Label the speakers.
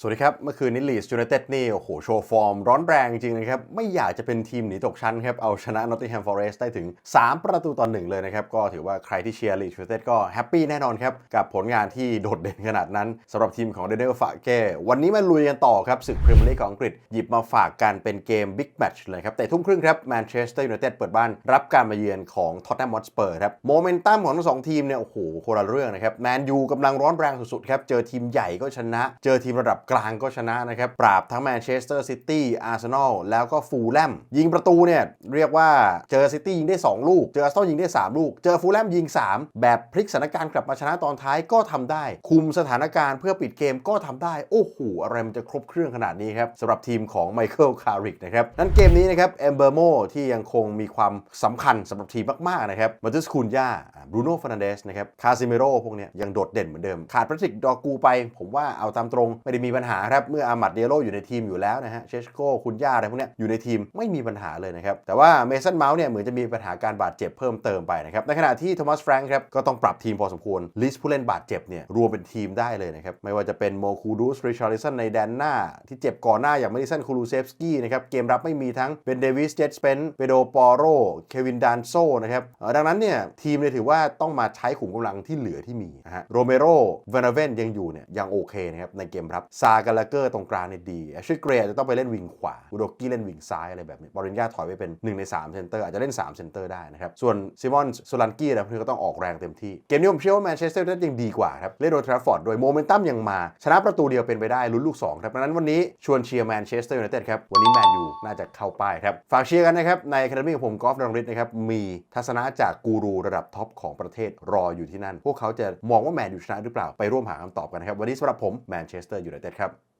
Speaker 1: สวัสดีครับ เมื่อคืนนี้ลีสยูไนเต็ดนี่ โอ้โห โชว์ฟอร์มร้อนแรงจริงนะครับ ไม่อยากจะเป็นทีมหนีตกชั้นครับ เอาชนะนอตติงแฮมฟอร์เรสต์ได้ถึง 3 ประตูต่อหนึ่งเลยนะครับ ก็ถือว่าใครที่เชียร์ลีสยูไนเต็ดก็แฮปปี้แน่นอนครับ กับผลงานที่โดดเด่นขนาดนั้นสำหรับทีมของเดนเนลฟาเก้วันนี้มาลุยกันต่อครับศึกพรีเมียร์ลีกของอังกฤษหยิบมาฝากกันเป็นเกมบิ๊กแมตช์เลยครับแต่ทุ่มครึ่งครับแมนเชสเตอร์ยูไนเต็ดเปิดบ้านรับการมาเยือนของท็อตแนมมอตสเปอร์ครับโมเมนตัมของทั้งสองทีมเนี่ยโอ้โหคนละเรื่องนะครับแมนยูกำลังร้อนแรงสุดๆครับเจอทีมใหญ่ก็ชนะ เจอทีมระดับกลางก็ชนะนะครับ ปราบทั้งแมนเชสเตอร์ซิตี้อาร์เซนอลแล้วก็ฟูลแลมยิงประตูเนี่ย เรียกว่าเจอซิตี้ยิงได้ 2 ลูก เจออาร์เซนอลยิงได้ 3 ลูก เจอฟูลแลมยิง 3 แบบพลิกสถานการณ์กลับมาชนะตอนท้ายก็ทำได้ คุมสถานการณ์เพื่อปิดเกมก็ทำได้ โอ้โหอะไรมันจะครบเครื่องขนาดนี้ครับสำหรับทีมของไมเคิลคาริกนะครับนั้นเกมนี้นะครับเอมเบอร์โมที่ยังคงมีความสำคัญสำหรับทีมมากๆนะครับมาตุสคูนย่าบรูโน่ฟ r น a นเดสนะครับคาซิเมโรพวกเนี้ยยังโดดเด่นเหมือนเดิมขาดแพทริกดอกูไป ผมว่าเอาตามตรงไม่ได้มีปัญหาครับเมื่ออามัดเดโรอยู่ในทีมอยู่แล้วนะฮะเชสโกคุณย่าอะไรพวกนี้อยู่ในทีมไม่มีปัญหาเลยนะครับแต่ว่าเมสันเมาส์เนี่ยเหมือนจะมีปัญหาการบาดเจ็บเพิ่มเติมไปนะครับในขณะที่โทมัสแฟรงค์ครับก็ต้องปรับทีมพอสมควรลิสต์ผู้เล่นบาดเจ็บเนี่ยรวมเป็นทีมได้เลยนะครับไม่ว่าจะเป็นโมคูดูสริชาริสันในแดนหน้า ที่เจ็บก่อนหน้าอย่างเมดิสันคูลูเซฟสกี้นะครับเกมรับไม่มีทั้งเป็นเดวิสเจสเปนเปโดปอโรเควินดานโซนะครับดังนั้นเนี่ยทีมเนี่ยถือว่าต้องมาใช้ขุมกำลังที่เหลือที่มีนะฮะโรเมโรเวนาเวนยังอยู่เนี่ยยังโอเคนะครับในเกมรับซากาลาเกอร์ตรงกลางเนี่ยดีแอชลีย์เกรย์จะต้องไปเล่นวิงขวาอุโดกี้เล่นวิงซ้ายอะไรแบบนี้บริญญาถอยไปเป็น1ใน3เซนเตอร์อาจจะเล่น3เซนเตอร์ได้นะครับส่วนซิมอนโซลันกี้อะพวกนี้ก็ต้องออกแรงเต็มที่เกมนี้ผมเชื่อว่าแมนเชสเตอร์ยูไนเต็ดยังดีกว่าครับเล่นโดยทราฟฟอร์ดโดยโมเมนตัมยังมาชนะประตูเดียวเป็นไปได้ลุ้นลูก2ครับดังนั้นวันนี้ชวนเชียร์แมนเชสเตอร์ยูไนเต็ดครับวันนี้แมนยูน่าจะเข้าป้ายครับฝากเชียร์กันนะครับในคณะมีของผมกอล์ฟดงฤทธิ์นะครับมีทัศนะจากกูรูระดับท็อปของประเทศรออยู่ที่นั่น พวกเขาจะมองว่าแมนยูชนะหรือเปล่าไปร่วมหาคำตอบกันนะครับวันนี้สำหรับผมแมนเชสเตอร์ยูไนเต็ดครับ